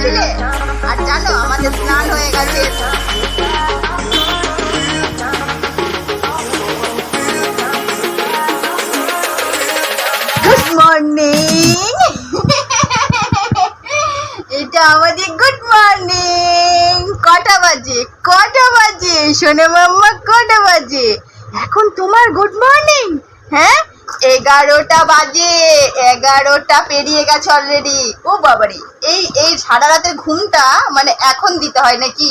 বলছিলে আর জানো, আমাদের স্নান হয়ে গেছে। গুড মর্নিং এটা আমাদের গুড মর্নিং কটা বাজে? কটা বাজে? শোনে মাম্মা, কটা বাজে? এখন তোমার গুড মর্নিং হ্যাঁ? এগারোটা বাজে, এগারোটা পেরিয়ে গেছে অলরেডি ও বাবারে, এই এই সারা রাতের ঘুমটা মানে এখন দিতে হয় নাকি?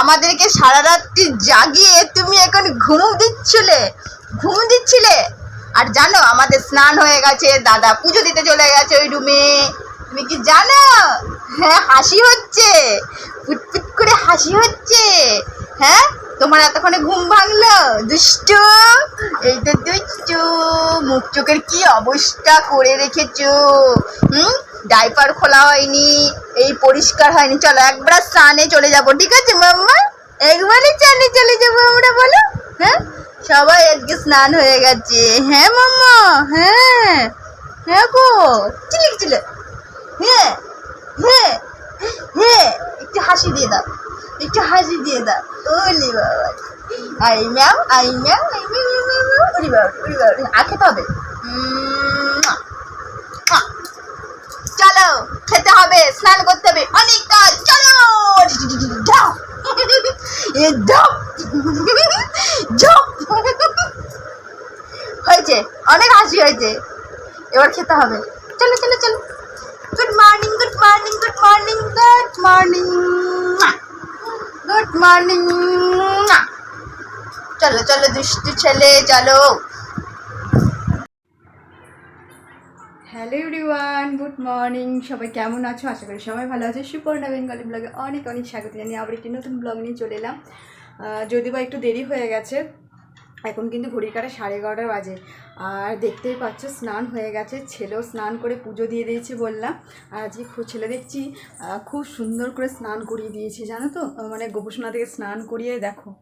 আমাদেরকে সারা রাত্রি জাগিয়ে তুমি এখন ঘুম দিচ্ছিলে ঘুম দিচ্ছিলে। আর জানো, আমাদের স্নান হয়ে গেছে, দাদা পুজো দিতে চলে গেছে ওই রুমে তুমি কি জানো? হ্যাঁ হাসি হচ্ছে। পুটপুট করে হাসি হচ্ছে। হ্যাঁ? তোমার এতক্ষণে ঘুম ভাঙলো? দুষ্টু, এই তো দুষ্টু। মুখ চোখের কি অবস্থা করে রেখেছো? হুম? ডাইপার খোলা হয়নি, এই পরিষ্কার হয়নি। চলো একবার স্নানে চলে যাব, ঠিক আছে মাম্মা? একবারই চানে চলে যাব আমরা, বলো? হ্যাঁ? সবাই আজকে স্নান হয়ে গেছে। হ্যাঁ মাম্মা? হ্যাঁ। হ্যাঁ গো। চিলিক চিলে হ্যাঁ। হ্যাঁ। হ্যাঁ একটু হাসি দিয়ে দাও। একটু হাসি দিয়ে দাও। ওলি বাবা। I ma'am I ma'am I ম্যাম ওরি বাবা ওরি বাবা আ খেতে হবে চলো, খেতে হবে, স্নান করতে হবে। অনেক কাজ। চলো! যাও। যাও। যাও। হয়েছে। অনেক হাসি হয়েছে। এবার খেতে হবে। চলো চলো চলো। Morning good morning good morning চলো চলো, দুষ্টু ছেলে, চলো। হ্যালো এভরিওয়ান গুড মর্নিং সবাই কেমন আছো? আশা করি সবাই ভালো আছে। সুপর্ণা বেঙ্গলি ব্লগে অনেক অনেক স্বাগত জানিয়ে আবার একটি নতুন ব্লগ নিয়ে চলে এলাম। যদিও বা একটু দেরি হয়ে গেছে এখন কিন্তু ঘড়ির কাটা সাড়ে এগারোটা বাজে। আর দেখতেই পাচ্ছ, স্নান হয়ে গেছে। ছেলেও স্নান করে পুজো দিয়ে দিয়েছে বললাম। আর আজকে খু- ছেলে দেখছি খুব সুন্দর করে স্নান করিয়ে দিয়েছে, জানো তো? মানে গোপসোনা থেকে স্নান করিয়ে দেখো।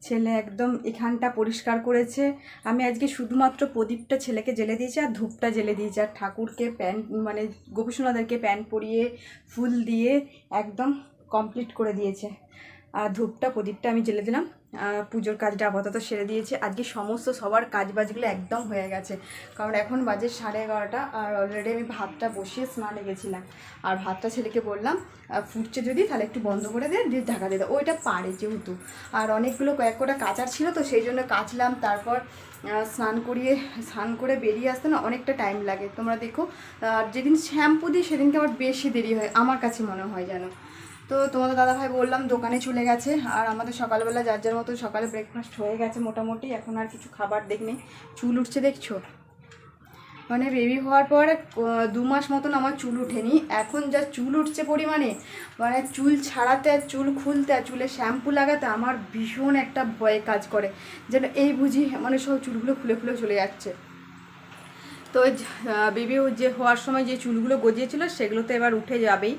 ছেলে একদম এখানটা পরিষ্কার করেছে। আমি আজকে শুধুমাত্র প্রদীপটা ছেলেকে জেলে দিয়েছি আর ধূপটা জেলে দিয়েছি। আর ঠাকুরকে প্যান্ট মানে গোপীসোনাদেরকে প্যান্ট পরিয়ে, ফুল দিয়ে একদম কমপ্লিট করে দিয়েছে। ধূপটা, প্রদীপটা আমি জেলে দিলাম। পুজোর কাজটা আপাতত সেরে দিয়েছি। আজকে সমস্ত সবার কাজ বাজগুলো একদম হয়ে গেছে। কারণ এখন বাজে সাড়ে এগারোটা আর অলরেডি আমি ভাতটা বসিয়ে স্নানে গেছিলাম। আর ভাতটা ছেলেকে বললাম ফুটছে যদি তাহলে একটু বন্ধ করে দে, দিয়ে ঢাকা দিয়ে দাও ওইটা পারে যেহেতু। আর অনেকগুলো কয়েক কটা কাচার ছিল তো সেই জন্য কাচলাম। তারপর স্নান করিয়ে, স্নান করে বেরিয়ে আসতে না অনেকটা টাইম লাগে। তোমরা দেখো আর যেদিন শ্যাম্পু দিই সেদিনকে আবার বেশি দেরি হয়, আমার কাছে মনে হয় যেন। তো তোমাদের দাদাভাই বললাম, দোকানে চলে গেছে। আর আমাদের সকালবেলা যার যার মতো সকালে ব্রেকফাস্ট হয়ে গেছে মোটামুটি। এখন আর কিছু খাবার দেখনি চুল উঠছে দেখছ? মানে বেবি হওয়ার পর দু মাস মতন আমার চুল উঠেনি। এখন যা চুল উঠছে পরিমাণে মানে চুল ছাড়াতে আর চুল খুলতে আর চুলে শ্যাম্পু লাগাতে আমার ভীষণ একটা ভয়ে কাজ করে। যেন এই বুঝি মানে সব চুলগুলো খুলে খুলে চলে যাচ্ছে। তো বেবি যে হওয়ার সময় যে চুলগুলো গজিয়েছিল সেগুলো তো এবার উঠে যাবেই।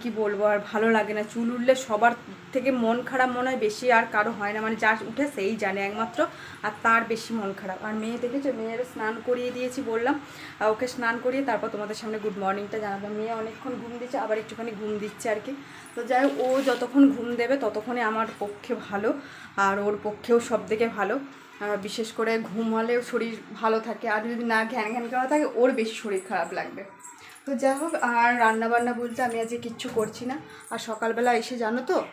কি বলব, আর ভালো লাগে না। চুল উঠলে সবার থেকে মন খারাপ মনে হয় বেশি, আর কারও হয় না। মানে যার উঠে সেই জানে একমাত্র, আর তার বেশি মন খারাপ। আর মেয়ে দেখেছ, মেয়ের স্নান করিয়ে দিয়েছি বললাম। ওকে স্নান করিয়ে তারপর তোমাদের সামনে গুড মর্নিংটা জানাব। মেয়ে অনেকক্ষণ ঘুম দিচ্ছে, আবার একটুখানি ঘুম দিচ্ছে আর কি। তো যাই ও যতক্ষণ ঘুম দেবে ততক্ষণে আমার পক্ষে ভালো, আর ওর পক্ষেও সব থেকে ভালো। বিশেষ করে ঘুম হলে শরীর ভালো থাকে, আর যদি না ঘ্যান ঘ্যান করা থাকে, ওর বেশি শরীর খারাপ লাগবে। তো যাই হোক, আর রান্না বান্না বলতে আমি আজকে কিচ্ছু করছি না। আর সকালবেলা এসে জানো তো,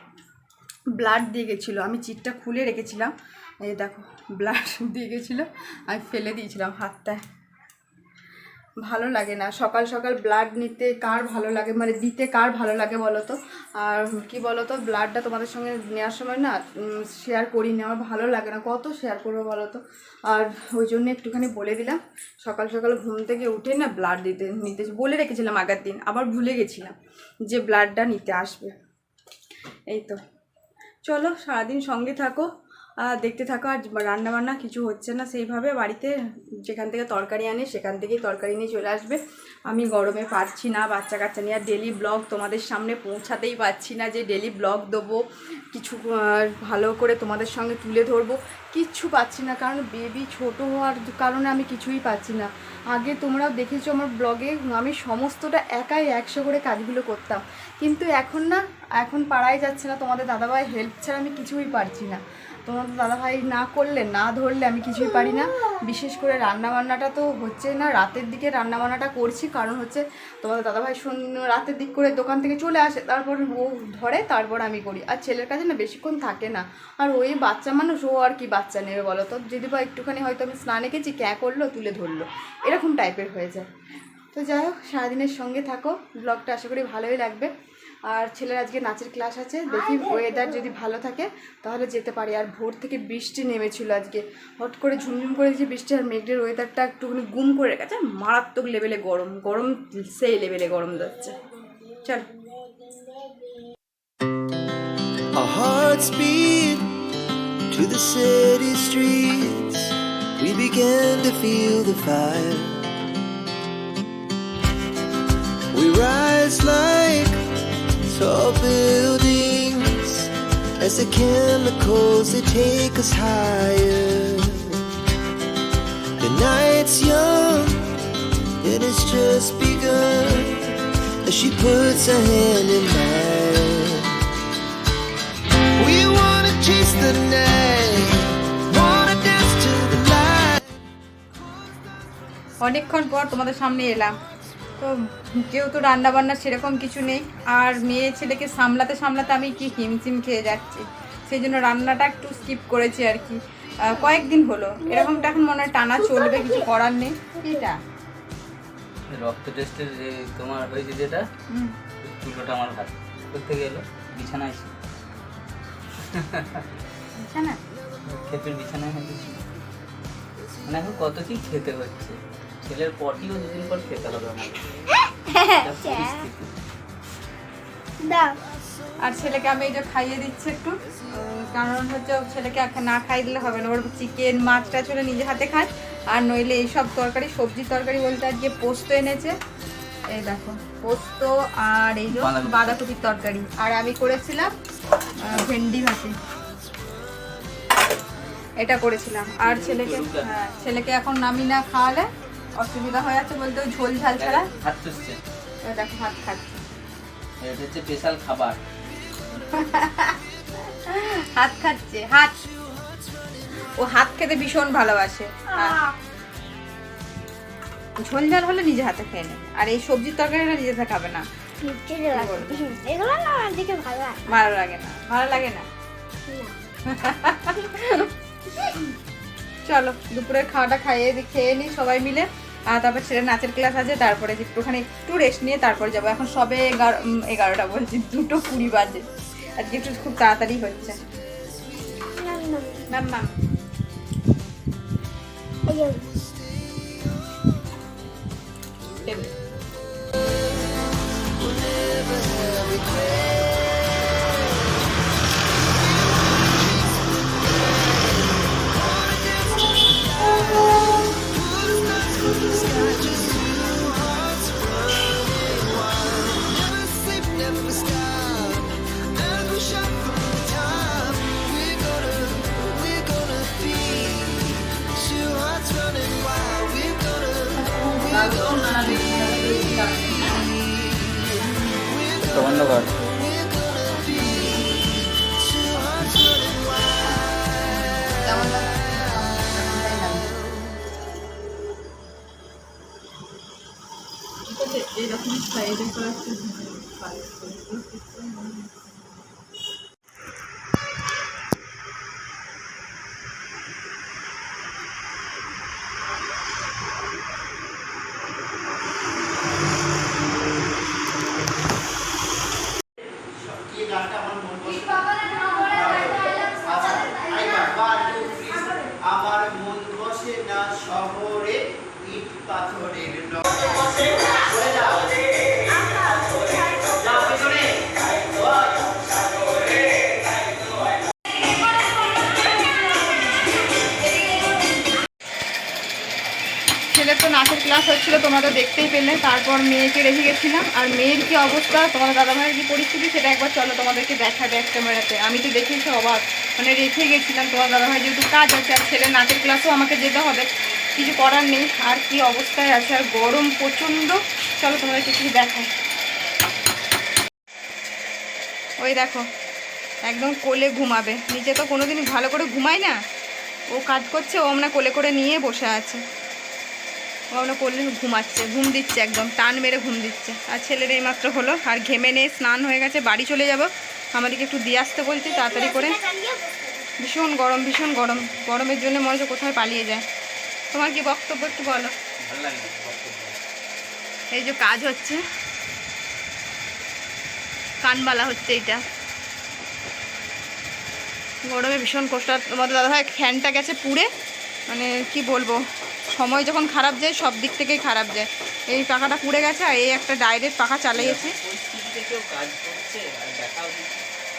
ব্লাড দিয়ে গেছিল। আমি চিটটা খুলে রেখেছিলাম। এই দেখো, ব্লাড দিয়ে গেছিল। আমি ফেলে দিয়েছিলাম হাতটায়। ভালো লাগে না। সকাল সকাল ব্লাড নিতে কার ভালো লাগে? মানে দিতে কার ভালো লাগে বলো তো আর কি বলো তো ব্লাডটা তোমাদের সঙ্গে নেওয়ার সময় না শেয়ার করি না আমার ভালো লাগে না। কত শেয়ার করব বলো তো আর ওই জন্য একটুখানি বলে দিলাম। সকাল সকাল ঘুম থেকে উঠে না ব্লাড দিতে নিতে বলে রেখেছিলাম আগের দিন। আবার ভুলে গেছিলাম যে ব্লাডটা নিতে আসবে। এই তো। চলো সারাদিন সঙ্গে থাকো। দেখতে থাকো, আর রান্না বান্না কিছু হচ্ছে না সেইভাবে বাড়িতে। যেখান থেকে তরকারি আনে, সেখান থেকেই তরকারি নিয়ে চলে আসবে। আমি গরমে পারছি না, বাচ্চা কাচ্চা নিয়ে। আর ডেলি ব্লগ তোমাদের সামনে পৌঁছাতেই পারছি না যে ডেলি ব্লগ দেবো। কিছু ভালো করে তোমাদের সঙ্গে তুলে ধরবো। কিচ্ছু পাচ্ছি না, কারণ বেবি ছোট হওয়ার কারণে আমি কিছুই পাচ্ছি না। আগে তোমরাও দেখেছ আমার ব্লগে আমি সমস্তটা একাই একশো করে কাজগুলো করতাম। কিন্তু এখন না, এখন পাড়াই যাচ্ছে না, তোমাদের দাদাভাই হেল্প ছাড়া আমি কিছুই পারছি না। তোমাদের দাদাভাই না করলে, না ধরলে আমি কিছুই পারি না। বিশেষ করে রান্না বান্নাটা তো হচ্ছে না, রাতের দিকে রান্না বান্নাটা করছি, কারণ হচ্ছে তোমাদের দাদাভাই রাতের দিক করে দোকান থেকে চলে আসে, তারপর ও ধরে, তারপর আমি করি। আর ছেলের কাছে না বেশিক্ষণ থাকে না। আর ওই বাচ্চা মানুষ, ও আর কি বাচ্চা নেবে বলো তো? যদি বা একটুখানি হয়তো আমি স্নানে গেছি ক্যা করল, তুলে ধরলো। এরকম টাইপের হয়ে যায়। তো যাই হোক, সারাদিনের সঙ্গে থাকো। ব্লগটা আশা করি ভালোই লাগবে। আর ছেলের আজকে নাচের ক্লাস আছে দেখি ওয়েদার যদি ভালো থাকে তাহলে যেতে পারি। আর ভোর থেকে বৃষ্টি নেমেছিল আজকে। হট করে ঝুমঝুম করে যে বৃষ্টি আর মেঘের ওয়েদারটা একটুখানি গুম করে রেখেছে মারাত্মক লেভেলে গরম গরম সেই লেভেলে গরম যাচ্ছে। চল। To the city streets. We began to feel the fire. We rise like tall buildings as the chemicals they take us higher. The night's young and it's just begun as she puts her hand in mine. We wanna chase the night, wanna dance to the light. অনেকক্ষণ পর তোমাদের সামনে এলাম তো যেহেতু রান্না বান্না সেরকম কিছু নেই। আর মেয়ে ছেলেকে সামলাতে সামলাতে আমি কি হিমচিম খেয়ে যাচ্ছি? সেই জন্য রান্নাটা একটু স্কিপ করেছি আর কি। কয়েকদিন হলো। এরকমটা এখন মনে হয় টানা চলবে কিছু করার নেই। এটা। রক্ত টেস্টের যে তোমার হয়েছে যেটা। তুলোটা আমার হাত করতে গেল বিছানায় ছিল। বিছানা? ক্ষেতের বিছানায় হয়ে গেছিল মানে এখন কত কি খেতে হচ্ছে? ছেলের পটিও দুদিন পর খেতে হবে আমাকে। আর ছেলেকে আমি এই যে খাইয়ে দিচ্ছি একটু। কারণ হচ্ছে ছেলেকে না খাই দিলে হবে না। ওর চিকেন মাছটা চলে নিজে হাতে খায়। আর নইলে এইসব তরকারি সবজি তরকারি বলতে আজকে পোস্ত এনেছে। এই দেখো পোস্ত আর এই যে বাঁধাকপির তরকারি। আর আমি করেছিলাম ভেন্ডি ভাজি। এটা করেছিলাম। আর ছেলেকে হ্যাঁ ছেলেকে এখন নামি না খাওয়ালে অসুবিধা হয়ে যাচ্ছে বলতে ওই ঝোল ঝাল ছাড়া? হাত চুষছে দেখো ভাত খাচ্ছে। এটা হচ্ছে স্পেশাল খাবার। হাত খাচ্ছে হাত। ও হাত খেতে ভীষণ ভালোবাসে। হ্যাঁ। ঝোল ঝাল হলে নিজে হাতে খেয়ে নেয় আর এই সবজির তরকারিটা নিজে হাতে খাবে না। না ভালো লাগে না। ভালো লাগে না চলো দুপুরের খাওয়াটা খাইয়ে খেয়ে নিই সবাই মিলে। তারপর ছেলে নাচের ক্লাস আছে, তারপরে একটুখানি একটু রেস্ট নিয়ে তারপরে যাব। এখন সবে এগারো এগারোটা বলছি, দুটো কুড়ি বাজে। আজকে একটু খুব তাড়াতাড়ি হচ্ছে। ম্যাম আমার ক্লাস হচ্ছিল, তোমরা তো দেখতেই পেলে। তারপর মেয়েকে রেখে গেছিলাম। আর মেয়ের কি অবস্থা, তোমার দাদা দাদাভাইয়ের কি পরিস্থিতি, সেটা একবার চলো তোমাদেরকে দেখা ব্যাক ক্যামেরাতে। আমি তো দেখেছি অবাক। মানে রেখে গেছিলাম, তোমার দাদাভাই যেহেতু কাজ আছে, আর ছেলের নাচের ক্লাসও আমাকে যেতে হবে, কিছু করার নেই। আর কি অবস্থায় আছে, আর গরম প্রচণ্ড। চলো তোমাদেরকে কিছু দেখাই। ওই দেখো, একদম কোলে ঘুমাবে। নিচে তো কোনোদিন ভালো করে ঘুমায় না। ও কাজ করছে, ও আমরা কোলে করে নিয়ে বসে আছে। ও করলে ঘুমাচ্ছে ঘুম দিচ্ছে একদম টান মেরে ঘুম দিচ্ছে। আর ছেলের এই মাত্র হলো আর ঘেমে নিয়ে স্নান হয়ে গেছে বাড়ি চলে যাব। আমাদেরকে একটু দিয়ে আসতে বলছি তাড়াতাড়ি করে। ভীষণ গরম ভীষণ গরম। গরমের জন্য মনে হচ্ছে কোথায় পালিয়ে যায়। তোমার কি বক্তব্য একটু বলো। এই যে কাজ হচ্ছে। কানবালা হচ্ছে এইটা। গরমে ভীষণ কষ্ট। তোমাদের দাদাভাই ফ্যানটা গেছে পুড়ে। মানে কি বলব? সময় যখন খারাপ যায়, সব দিক থেকেই খারাপ যায়। এই পাখাটা পুড়ে গেছে আর এই একটা ডাইরেক্ট পাখা চালিয়েছে।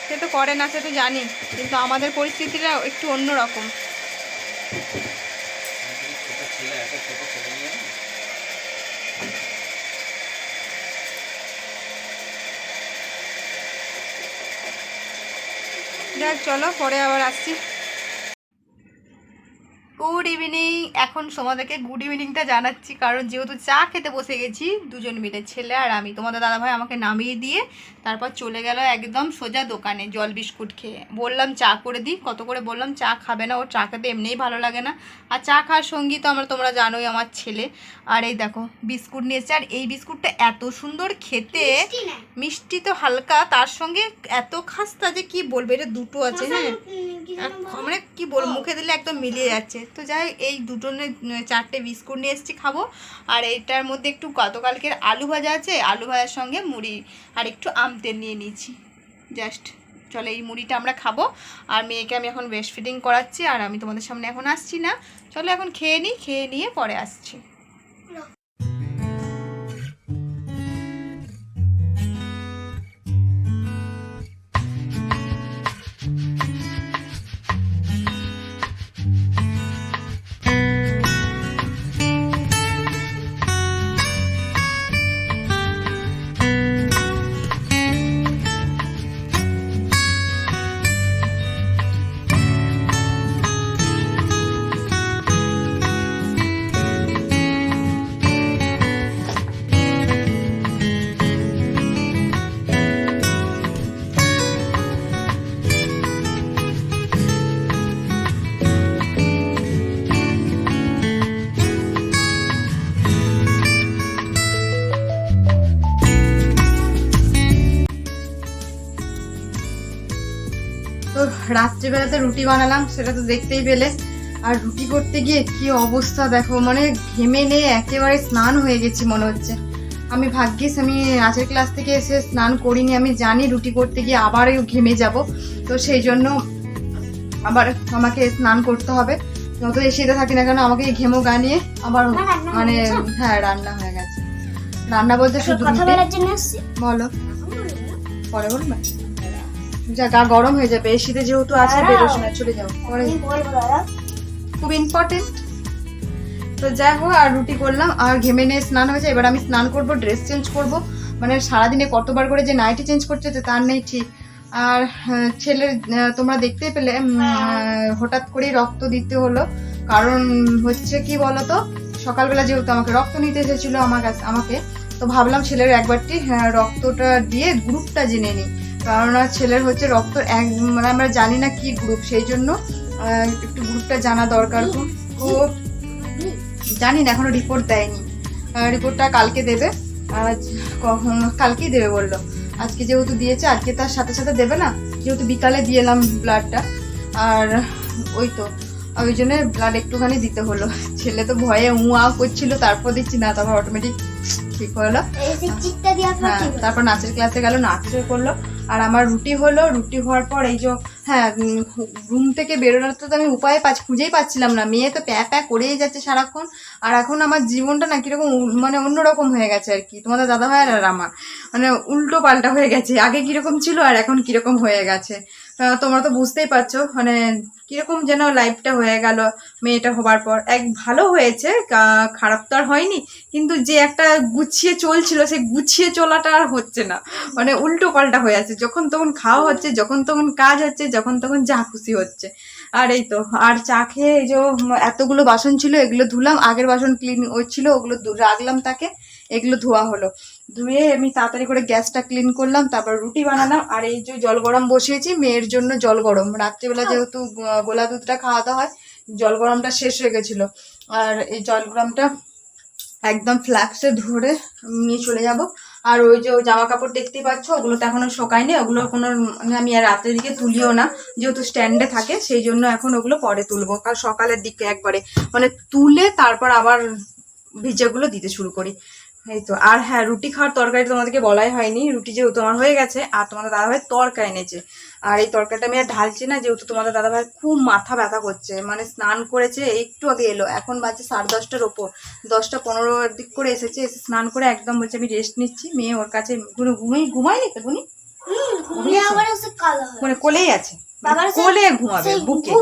সে তো করে না, সে তো জানি, কিন্তু আমাদের পরিস্থিতিটা একটু অন্য রকম যাক চলো, পরে আবার আসছি। গুড ইভিনিং এখন তোমাদেরকে গুড ইভিনিংটা জানাচ্ছি কারণ যেহেতু চা খেতে বসে গেছি দুজন মিলে ছেলে আর আমি। তোমাদের দাদাভাই আমাকে নামিয়ে দিয়ে তারপর চলে গেল একদম সোজা দোকানে জল বিস্কুট খেয়ে। বললাম চা করে দিই। কত করে বললাম চা খাবে না ওর চা খেতে এমনিই ভালো লাগে না। আর চা খাওয়ার সঙ্গী তো আমরা তোমরা জানোই আমার ছেলে। আর এই দেখো বিস্কুট নিয়েছে আর এই বিস্কুটটা এত সুন্দর খেতে মিষ্টি তো হালকা তার সঙ্গে এত খাস্তা যে কি বলবে? এটা দুটো আছে হ্যাঁ? মানে কি বল মুখে দিলে একদম মিলিয়ে যাচ্ছে। তো যাই, এই দুটো চারটে বিস্কুট নিয়ে এসেছি খাব। আর এটার মধ্যে একটু গতকালকের আলু ভাজা আছে, আলু ভাজার সঙ্গে মুড়ি আর একটু আম তেল নিয়ে নিয়েছি। জাস্ট চলো, এই মুড়িটা আমরা খাব। আর মেয়েকে আমি এখন ব্রেস্ট ফিডিং করাচ্ছি, আর আমি তোমাদের সামনে এখন আসছি না। চলো এখন খেয়ে নিই, খেয়ে নিয়ে পরে আসছি। রাত্রিবেলাতে রুটি বানালাম সেটা তো দেখতেই পেলে। আর রুটি করতে গিয়ে কি অবস্থা দেখো মানে ঘেমে নিয়ে একেবারে স্নান হয়ে গেছি মনে হচ্ছে। আমি ভাগ্যিস আমি নাচের ক্লাস থেকে এসে স্নান করিনি আমি জানি রুটি করতে গিয়ে আবার ঘেমে যাব। তো সেই জন্য আবার আমাকে স্নান করতে হবে। যত এসিতে থাকি না কেন আমাকে ঘেমো গানিয়ে আবার মানে হ্যাঁ রান্না হয়ে গেছে। রান্না বলতে শুধু বলো। পরে বলবে। যা গা গরম হয়ে যাবে। শীতে যেহেতু আছে দাঁড়াও। বেরোস না চলে যাও। খুব ইম্পর্টেন্ট তো যাই হোক আর রুটি করলাম আর ঘেমে নিয়ে স্নান হয়েছে। এবার আমি স্নান করব ড্রেস চেঞ্জ করব। মানে সারাদিনে কতবার করে যে নাইটি চেঞ্জ করছে তো তার নেই ঠিক। আর আহ, ছেলের তোমরা দেখতেই পেলে হঠাৎ করেই রক্ত দিতে হলো। কারণ হচ্ছে কি বলতো সকালবেলা যেহেতু আমাকে রক্ত নিতে এসেছিল আমার কাছে আমাকে তো ভাবলাম ছেলের একবারটি হ্যাঁ, রক্তটা দিয়ে গ্রুপটা জেনে নিই। কারণ আর ছেলের হচ্ছে রক্ত এক মানে আমরা জানি না কি গ্রুপ সেই জন্য একটু গ্রুপটা জানা দরকার খুব। খুব জানি না এখনও রিপোর্ট দেয়নি। রিপোর্টটা কালকে দেবে। আজ কখন? কালকেই দেবে বলল। আজকে যেহেতু দিয়েছে আজকে তার সাথে সাথে দেবে না। যেহেতু বিকালে দিয়ে এলাম ব্লাডটা আর ওই তো ওই জন্য ব্লাড একটুখানি দিতে হলো। ছেলে তো ভয়ে উঁ আ করছিল তারপর দিচ্ছি না তারপর অটোমেটিক ঠিক হলো। হ্যাঁ তারপর নাচের ক্লাসে গেল নাচে করল। আর আমার রুটি হলো, রুটি হওয়ার পর এই যে হ্যাঁ রুম থেকে বেরোনোর তো আমি উপায় পাচ্ছি, খুঁজেই পাচ্ছিলাম না। মেয়ে তো প্যা প্যা করেই যাচ্ছে সারাক্ষণ। আর এখন আমার জীবনটা না কীরকম মানে অন্যরকম হয়ে গেছে আর কি। তোমাদের দাদা ভাই আর আমার। মানে উল্টো পাল্টা হয়ে গেছে। আগে কীরকম ছিল আর এখন কীরকম হয়ে গেছে। তোমরা তো বুঝতেই পারছ মানে কীরকম যেন লাইফটা হয়ে গেল মেয়েটা হবার পর। এক ভালো হয়েছে খারাপ তো আর হয়নি, কিন্তু যে একটা গুছিয়ে চলছিল, সেই গুছিয়ে চলাটা আর হচ্ছে না। মানে উল্টো পাল্টা হয়ে আছে, যখন তখন খাওয়া হচ্ছে, যখন তখন কাজ হচ্ছে, যখন তখন যা খুশি হচ্ছে। আর এই তো, আর চা খেয়ে এই যে এতগুলো বাসন ছিল, এগুলো ধুলাম, আগের বাসন ক্লিন ছিল, ওগুলো রাখলাম তাকে, এগুলো ধোয়া হলো। ধুয়ে আমি তাড়াতাড়ি করে গ্যাসটা ক্লিন করলাম তারপর রুটি বানালাম আর এই যে জল গরম বসিয়েছি মেয়ের জন্য জল গরম। রাত্রিবেলা যেহেতু গ- গোলা দুধটা খাওয়াতে হয় জল গরমটা শেষ হয়ে গেছিল। আর এই জল গরমটা একদম ফ্ল্যাক্সে ধরে নিয়ে চলে যাব। আর ওই যে জামা কাপড় দেখতেই পাচ্ছ ওগুলো তো এখনও শোকায়নি ওগুলো কোনো মানে আমি আর রাতের দিকে তুলিও না যেহেতু স্ট্যান্ডে থাকে সেই জন্য এখন ওগুলো পরে তুলবো। কাল সকালের দিকে একবারে মানে তুলে তারপর আবার ভিজাগুলো দিতে শুরু করি। এই তো আর হ্যাঁ রুটি খাওয়ার তরকারি তোমাদেরকে বলাই হয়নি। রুটি যেহেতু আমার হয়ে গেছে আর তোমাদের দাদাভাই তরকা এনেছে। আর এই তরকারিটা আমি আর ঢালছি না যেহেতু তোমাদের দাদাভাই খুব মাথা ব্যথা করছে। মানে স্নান করেছে একটু আগে এলো এখন বাজে সাড়ে দশটার ওপর। দশটা পনেরোর দিক করে এসেছে এসে স্নান করে একদম বলছে আমি রেস্ট নিচ্ছি। মেয়ে ওর কাছে ঘুমাই ঘুমায়নি তো গুনি মানে কোলেই আছে। মানে কোলে ঘুমাবে বুকে।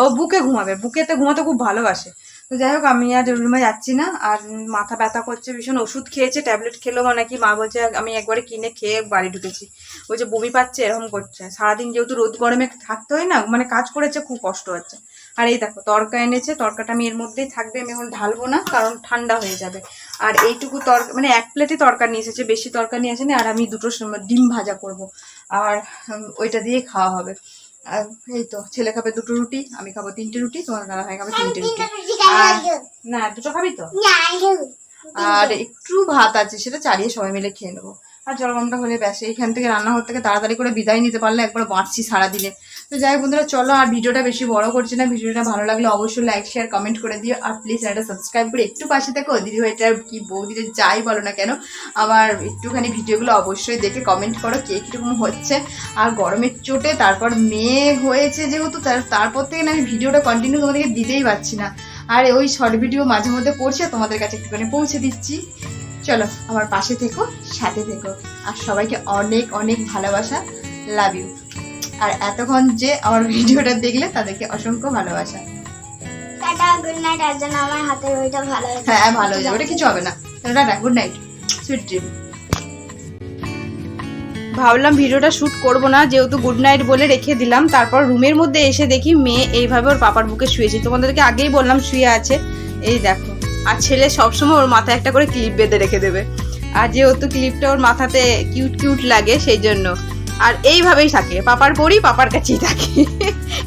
ও বুকে ঘুমাবে বুকেতে ঘুমাতে খুব ভালোবাসে। তো যাই হোক, আমি আর রুমে যাচ্ছি না, আর মাথা ব্যথা করছে ভীষণ, ওষুধ খেয়েছে, ট্যাবলেট খেলো মানে কি মা বলছে আমি একবারে কিনে খেয়ে বাড়ি ঢুকেছি। বলছে বমি পাচ্ছে, এরকম করছে। সারাদিন যেহেতু রোদ গরমে থাকতে হয় না মানে কাজ করেছে, খুব কষ্ট হচ্ছে। আর এই দেখো, তরকা এনেছে, তরকাটা আমি এর মধ্যেই থাকবে, আমি এখন ঢালবো না, কারণ ঠান্ডা হয়ে যাবে। আর এইটুকু তরকা মানে এক প্লেটই তরকা নিয়ে এসেছে, বেশি তরকা নিয়ে আসেনি, আর আমি দুটো ডিম ভাজা করব। আর ওইটা দিয়ে খাওয়া হবে। আর এই তো ছেলে খাবে দুটো রুটি আমি খাব তিনটে রুটি তোমার দাদা ভাই খাবে তিনটে রুটি। আর না দুটো খাবি তো? আর একটু ভাত আছে সেটা চালিয়ে সবাই মিলে খেয়ে নেব। আর জলগমটা হলে ব্যাস এইখান থেকে রান্নাঘর থেকে তাড়াতাড়ি করে বিদায় নিতে পারলে একবার বাঁচছি সারাদিনে। তো যাই বন্ধুরা, চলো আর ভিডিওটা বেশি বড় করছি না। ভিডিওটা ভালো লাগলে অবশ্যই লাইক শেয়ার কমেন্ট করে দিও। আর প্লিজ চ্যানেলটা সাবস্ক্রাইব করে একটু পাশে থেকো। দিদি ভাইটার কি বৌদিতে যাই বলো না কেন, আমার একটুখানি ভিডিওগুলো অবশ্যই দেখে কমেন্ট করো কে কীরকম হচ্ছে। আর গরমের চোটে তারপর মেয়ে হয়েছে যেহেতু, তার, তারপর থেকে না আমি ভিডিওটা কন্টিনিউ তোমাদেরকে দিতেই পারছি না। আর ওই শর্ট ভিডিও মাঝে মধ্যে করছে তোমাদের কাছে একটুখানি পৌঁছে দিচ্ছি। চলো আমার পাশে থেকো, সাথে থেকো। আর সবাইকে অনেক অনেক ভালোবাসা। লাভ ইউ আর এতক্ষণ যে আমার ভিডিওটা দেখলে তাদেরকে অসংখ্য ভালোবাসা। টাটা গুড নাইট আর যেন আমার হাতের ওইটা ভালো হয়েছে। হ্যাঁ ভালো হয়ে যাবে ওটা কিছু হবে না। Tata good night sweet dream ভাবলাম ভিডিওটা শ্যুট করব না যেহেতু গুড নাইট বলে রেখে দিলাম তারপর রুমের মধ্যে এসে দেখি মেয়ে এইভাবে ওর পাপার বুকে শুয়েছে। তোমাদেরকে আগেই বললাম শুয়ে আছে। এই দেখো আর ছেলে সবসময় ওর মাথায় একটা করে ক্লিপ বেঁধে রেখে দেবে। আর যেহেতু ক্লিপটা ওর মাথাতে কিউট কিউট লাগে সেই জন্য। আর এইভাবেই থাকে। পাপার পরই পাপার কাছেই থাকে।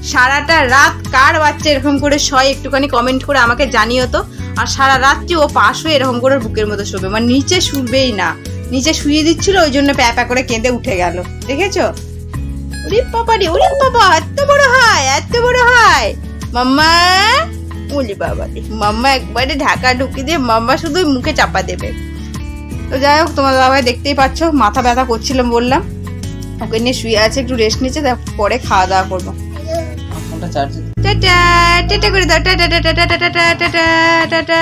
সারাটা রাত কার বাচ্চা এরকম করে শয়? একটুখানি কমেন্ট করে আমাকে জানিও তো। আর সারা রাত্রি ও পাশ হয়ে এরকম করে বুকের মতো শোবে। মানে নিচে শুবেই না। নিচে শুয়ে দিচ্ছিল, ওই জন্য প্যা প্যা করে কেঁদে উঠে গেল। দেখেছ? ওরে বাবা রে ওরে বাবা, এত বড় হয়, এত বড় হয়। মাম্মা ওলি বাবা রে, মাম্মা একবারে ঢাকা ঢুকি দিয়ে মাম্মা শুধু মুখে চাপা দেবে। তো যাই হোক তোমার বাবাই দেখতেই পাচ্ছ, মাথা ব্যথা করছিলাম বললাম। ওকে নিয়ে শুয়ে আছে একটু রেস্ট নিচ্ছে তারপরে পরে খাওয়া দাওয়া করব। টাটা টাটা করে দাও tata tata tata tata tata tata.